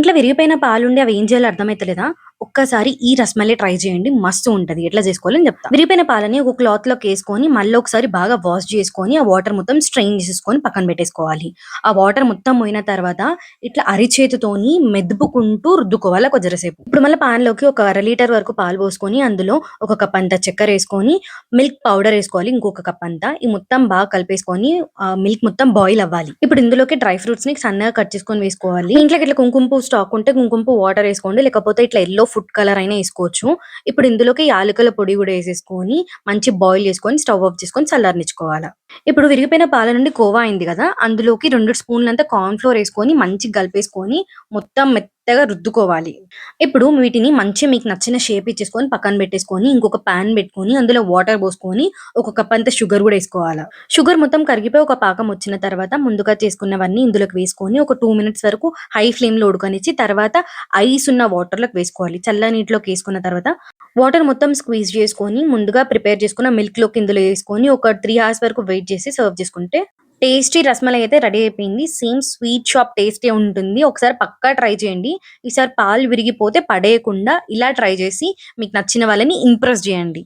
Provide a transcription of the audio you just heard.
ఇంట్లో విరిగిపోయిన పాలుండి అవి ఏం చేయాలో అర్థమైతలేదా? ఒక్కసారి ఈ రస్మలే ట్రై చేయండి. మస్తు ఉంటది. ఎట్లా చేసుకోవాలని చెప్తా. విరిగిపోయిన పాలని ఒక క్లాత్లోకి వేసుకొని మళ్ళీ ఒకసారి బాగా వాష్ చేసుకొని ఆ వాటర్ మొత్తం స్ట్రెయిన్ చేసేసుకొని పక్కన పెట్టేసుకోవాలి. ఆ వాటర్ మొత్తం పోయిన తర్వాత ఇట్లా అరిచేతితోని మెదుపుకుంటూ రుద్దుకోవాలి కొద్దిసేపు ఇప్పుడు మళ్ళీ పాన్లోకి ఒక అర లీటర్ వరకు పాలు పోసుకొని అందులో ఒక కప్ అంతా చక్కెర వేసుకొని మిల్క్ పౌడర్ వేసుకోవాలి ఇంకొక కప్ అంతా. ఈ మొత్తం బాగా కలిపేసుకొని మిల్క్ మొత్తం బాయిల్ అవ్వాలి. ఇప్పుడు ఇందులోకి డ్రై ఫ్రూట్స్ని సన్నగా కట్ చేసుకొని వేసుకోవాలి. ఇంట్లోకి ఇట్లా కుంకుమ పువ్వు స్టాక్ ఉంటే కుంకుమ పువ్వు వాటర్ వేసుకోండి లేకపోతే ఇట్లా ఎల్లో ఫుడ్ కలర్ అయినా వేసుకోవచ్చు. ఇప్పుడు ఇందులోకి యాలకుల పొడి కూడా వేసేసుకొని మంచి బాయిల్ చేసుకొని స్టవ్ ఆఫ్ చేసుకొని చల్లారనిచ్చుకోవాలి. ఇప్పుడు విరిగిపోయిన పాల నుండి కోవా అయింది కదా అందులోకి రెండు స్పూన్లంతా కార్న్ ఫ్లోర్ వేసుకొని మంచిగా కలిపేసుకొని మొత్తం మెత్తగా రుద్దుకోవాలి. ఇప్పుడు వీటిని మంచి మీకు నచ్చిన షేప్ ఇచ్చేసుకొని పక్కన పెట్టేసుకొని ఇంకొక పాన్ పెట్టుకొని అందులో వాటర్ పోసుకొని ఒక కప్ అంత షుగర్ కూడా వేసుకోవాలి. షుగర్ మొత్తం కరిగిపోయి ఒక పాకం వచ్చిన తర్వాత ముందుగా చేసుకున్నవన్నీ ఇందులోకి వేసుకొని ఒక టూ మినిట్స్ వరకు హై ఫ్లేమ్లో ఉడకనిచ్చి తర్వాత ఐస్ ఉన్న వాటర్లోకి వేసుకోవాలి. చల్ల నీటిలోకి వేసుకున్న తర్వాత వాటర్ మొత్తం స్క్వీజ్ చేసుకొని ముందుగా ప్రిపేర్ చేసుకున్న మిల్క్లోకి ఇందులో వేసుకొని ఒక త్రీ అవర్స్ వరకు వెయిట్ చేసి సర్వ్ చేసుకుంటే టేస్టీ రసమలై అయితే రెడీ అయిపోయింది. సేమ్ స్వీట్ షాప్ టేస్టీ ఉంటుంది. ఒకసారి పక్కా ట్రై చేయండి. ఈసారి పాలు విరిగిపోతే పడేయకుండా ఇలా ట్రై చేసి మీకు నచ్చిన వాళ్ళని ఇంప్రెస్ చేయండి.